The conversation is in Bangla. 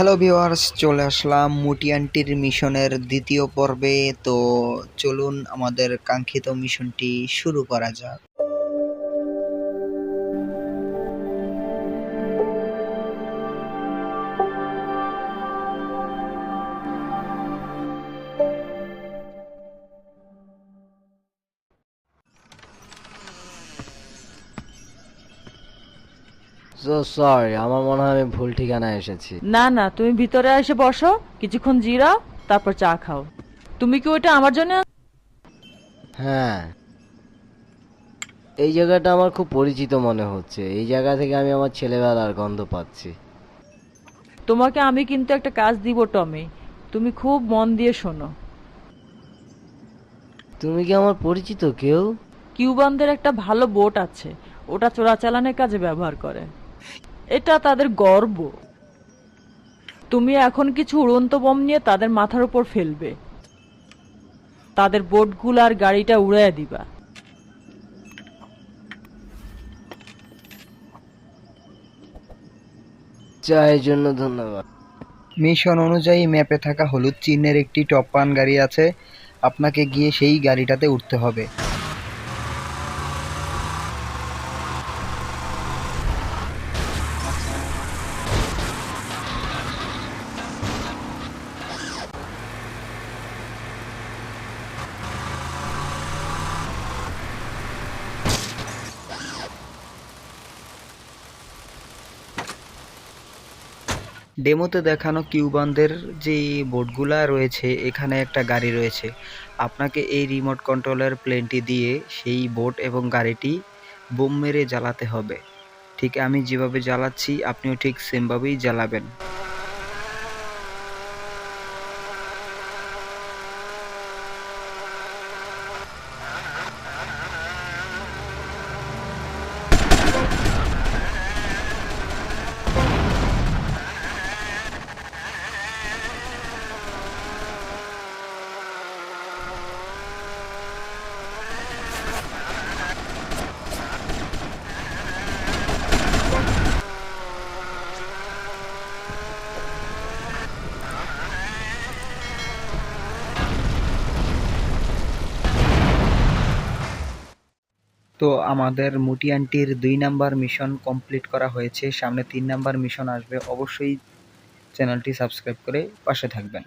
হ্যালো ভিওয়ার্স চলে আসলাম মুটিয়ানটির মিশনের দ্বিতীয় পর্বে। তো চলুন আমাদের কাঙ্ক্ষিত মিশনটি শুরু করা যাক। সো সরি আমার মনে হয় আমি ভুল ঠিকানায় এসেছি। না না তুমি ভিতরে এসে বসো কিছুক্ষণ জিরাও তারপর চা খাও। তুমি কি ওইটা আমার জন্য হ্যাঁ। এই জায়গাটা আমার খুব পরিচিত মনে হচ্ছে। এই জায়গা থেকে আমি আমার ছেলেবেলার গন্ধ পাচ্ছি। তোমাকে আমি কিন্তু একটা কাজ দিব টমি। তুমি খুব মন দিয়ে শোনো। তুমি কি আমার পরিচিত কেউ? কিউবানদের একটা ভালো বোট আছে। ওটা চোরাচালানের কাজে ব্যবহার করে। এটা তাদের গর্ব। তুমি এখন কিছু উড়ন্ত বোম নিয়ে তাদের মাথার উপর ফেলবে। তাদের বোটগুলো আর গাড়িটা উড়াইয়া দিবা। চায়ের জন্য ধন্যবাদ। মিশন অনুযায়ী ম্যাপে থাকা হলুদ চিহ্নের একটি টপান গাড়ি আছে। আপনাকে গিয়ে সেই গাড়িটাতে উঠতে হবে। ডেমোতে দেখানো কিউবানদের যে বোর্ডগুলা রয়েছে, এখানে একটা গাড়ি রয়েছে। আপনাকে এই রিমোট কন্ট্রোলের প্লেনটি দিয়ে সেই বোট এবং গাড়িটি বোম মেরে জ্বালাতে হবে। ঠিক আমি যেভাবে জ্বালাচ্ছি, আপনিও ঠিক সেমভাবেই জ্বালাবেন। তো আমাদের মুটি আন্টির দুই নাম্বার মিশন কমপ্লিট করা হয়েছে। সামনে তিন নাম্বার মিশন আসবে। অবশ্যই চ্যানেলটি সাবস্ক্রাইব করে পাশে থাকবেন।